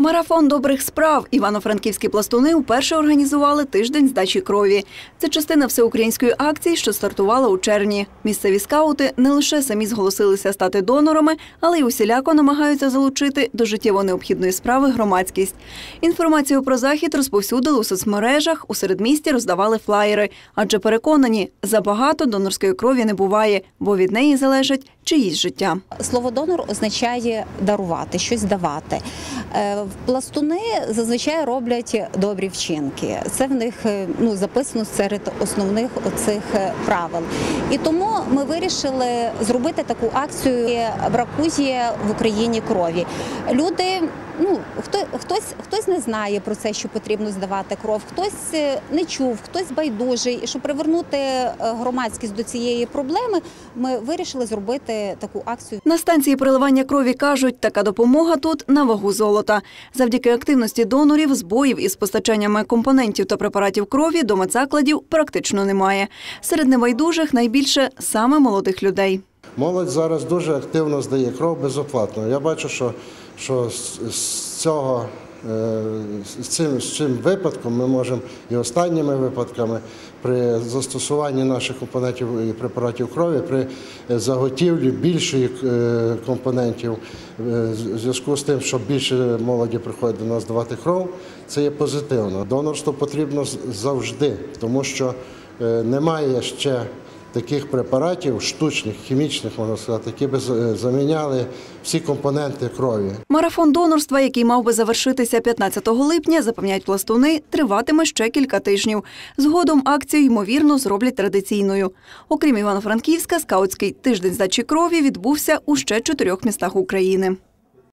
Марафон добрих справ івано-франківські пластуни вперше організували тиждень здачі крові. Це частина всеукраїнської акції, що стартувала у червні. Місцеві скаути не лише самі зголосилися стати донорами, але й усіляко намагаються залучити до життєво необхідної справи громадськість. Інформацію про захід розповсюдили у соцмережах, у середмісті роздавали флаєри, адже переконані, забагато донорської крові не буває, бо від неї залежить чиїсь життя. Слово донор означає дарувати, щось давати. Е, Пластуни зазвичай роблять добрі вчинки. Це в них е, ну, записано серед основних оцих е, правил. І тому ми вирішили зробити таку акцію бракує в Україні крові. Люди, ну хто хтось, хтось не знає про це, що потрібно здавати кров, хтось не чув, хтось байдужий. І щоб привернути громадськість до цієї проблеми, ми вирішили зробити таку акцію. На станції переливання крові кажуть, така допомога тут на вагу золота. Завдяки активності донорів, збоїв із постачаннями компонентів та препаратів крові до медзакладів практично немає. Серед небайдужих найбільше саме молодих людей. Молодь зараз дуже активно здає кров безоплатно. Я бачу, що, що з, цього з цим, з цим випадком ми можемо і останніми випадками при застосуванні наших компонентів і препаратів крові, при заготівлі більшої е, компонентів, е, в зв'язку з тим, що більше молоді приходить до нас давати кров, це є позитивно. Донорство потрібно завжди, тому що е, немає ще таких препаратів, штучних, хімічних, можна сказати, які б з- заміняли всі компоненти крові. Марафон донорства, який мав би завершитися 15 липня, запевняють пластуни, триватиме ще кілька тижнів. Згодом акцію, ймовірно, зроблять традиційною. Окрім Івано-Франківська, скаутський тиждень здачі крові відбувся у ще чотирьох містах України.